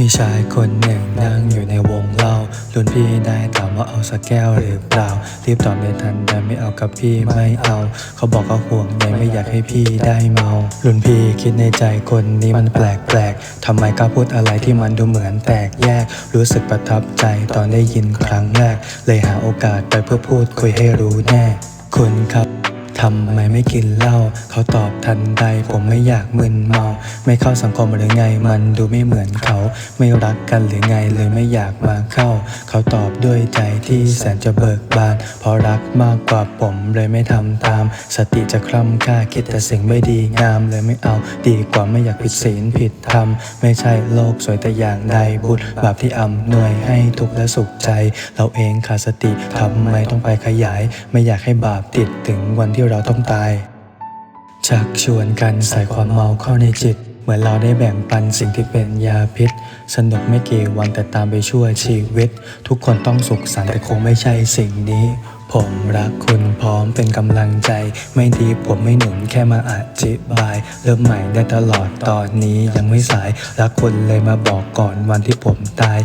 มีชายคนหนึ่งนั่งอยู่ในวงเล่ารุ่นพี่ได้ถามว่าเอาสักแก้วหรือเปล่า รีบตอบไม่ทันแต่ไม่เอากับพี่ไม่เอา เขาบอกเขาห่วงใยไม่อยากให้พี่ได้เมา รุ่นพี่คิดในใจคนนี้มันแปลกแปลกทำไมกล้าพูดอะไรที่มันดูเหมือนแตกแยก รู้สึกประทับใจตอนได้ยินครั้งแรก เลยหาโอกาสไปเพื่อพูดคุยให้รู้แน่ คุณครับ ทำไมไม่กินเหล้าเขาตอบทันใดผมไม่อยากมึนเมา ไม่เข้าสังคมหรือไงมันดูไม่เหมือนเขา ไม่รักกันหรือไงเลยไม่อยากมาเข้า เขาตอบด้วยใจที่แสนจะเบิกบานเพราะรักมากกว่าผมเลยไม่ทำตาม สติจะคล่ำค่าคิดแต่สิ่งไม่ดีงามเลยไม่เอาดีกว่าไม่อยากผิดศีลผิดธรรมไม่ใช่โลกสวยแต่อย่างใดบุญบาปที่อำนวยให้ทุกข์และสุขใจ เราเองขาดสติทำไมต้องไปขยาย ไม่อยากให้บาปติดถึงวันที่เราต้องตาย ชักชวนกันใส่ความเมาเข้าในจิต เหมือนเราได้แบ่งปันสิ่งที่เป็นยาพิษ สนุกไม่กี่วันแต่ตามไปชั่วชีวิต ทุกคนต้องสุขสันต์แต่คงไม่ใช่สิ่งนี้ ผมรักคุณพร้อมเป็นกำลังใจ ไม่ดีผมไม่หนุนแค่มาอธิบาย เริ่มใหม่ได้ตลอดตอนนี้ยังไม่สาย รักคุณเลยมาบอกก่อนวันที่ผมตาย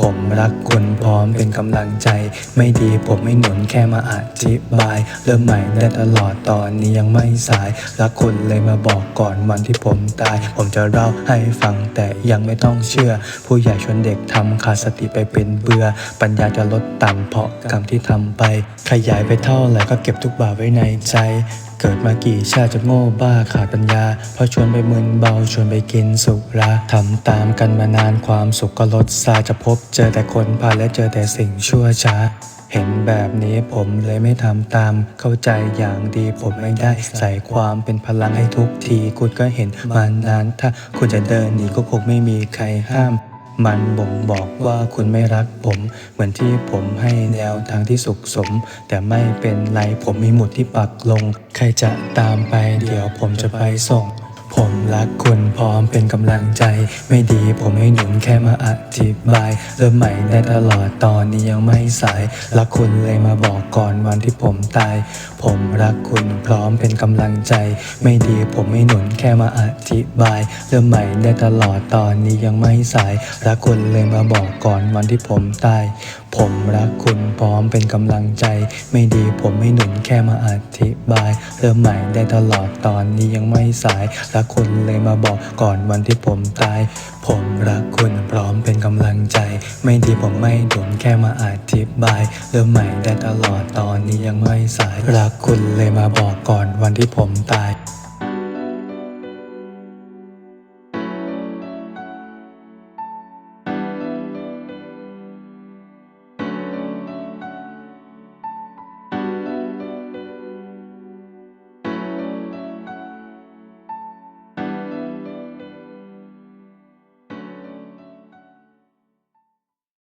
ผมรักคุณพร้อมเป็นกำลังใจ ไม่ดีผมไม่หนุนแค่มาอธิบาย เริ่มใหม่ได้ตลอดตอนนี้ยังไม่สาย รักคุณเลยมาบอกก่อนวันที่ผมตาย ผมจะเล่าให้ฟังแต่ยังไม่ต้องเชื่อ ผู้ใหญ่ชวนเด็กทำขาดสติไปเป็นเบื่อ ปัญญาจะลดต่ำเพราะกรรมที่ทำไป ขยายไปเท่าไหร่ก็เก็บทุกบาทไว้ในใจ เกิดมากี่ชาติจะโง่บ้าขาดปัญญา เพราะชวนไปมึนเบาชวนไปกินสุราทำตามกันมานานความสุขก็ลดซาจะพบเจอแต่คนพาและเจอแต่สิ่งชั่วช้า เห็นแบบนี้ผมเลยไม่ทำตาม เข้าใจอย่างดีผมไม่ได้ใส่ความเป็นพลังให้ทุกที คุณก็เห็นมานานถ้าคุณจะเดินหนีก็คงไม่มีใครห้าม มันบ่งบอกว่าคุณไม่รักผม เหมือนที่ผมให้แนวทางที่สุขสม แต่ไม่เป็นไรผมมีหมุดที่ปักลง ใครจะตามไปเดี๋ยวผมจะไปส่ง ผมรักคุณพร้อมเป็นกำลังใจ ไม่ดีผมให้หนุนแค่มาอธิบาย เริ่มใหม่ได้ตลอดตอนนี้ยังไม่สาย รักคุณเลยมาบอกก่อนวันที่ผมตาย ผมรักคุณพร้อมเป็นกำลังใจ ไม่ดีผมไม่หนุนแค่มาอธิบาย เริ่มใหม่ได้ตลอดตอนนี้ยังไม่สาย รักคุณเลยมาบอกก่อนวันที่ผมตาย ผมรักคุณพร้อมเป็นกำลังใจ ไม่ดีผมไม่หนุนแค่มาอธิบาย เริ่มใหม่ได้ตลอดตอนนี้ยังไม่สาย รักคุณเลยมาบอกก่อนวันที่ผมตาย ผมรักคุณพร้อมเป็นกำลังใจ ไม่ดีผมไม่หนุนแค่มาอธิบาย เริ่มใหม่ได้ตลอดตอนนี้ยังไม่สาย รักคุณเลยมาบอกก่อนวันที่ผมตาย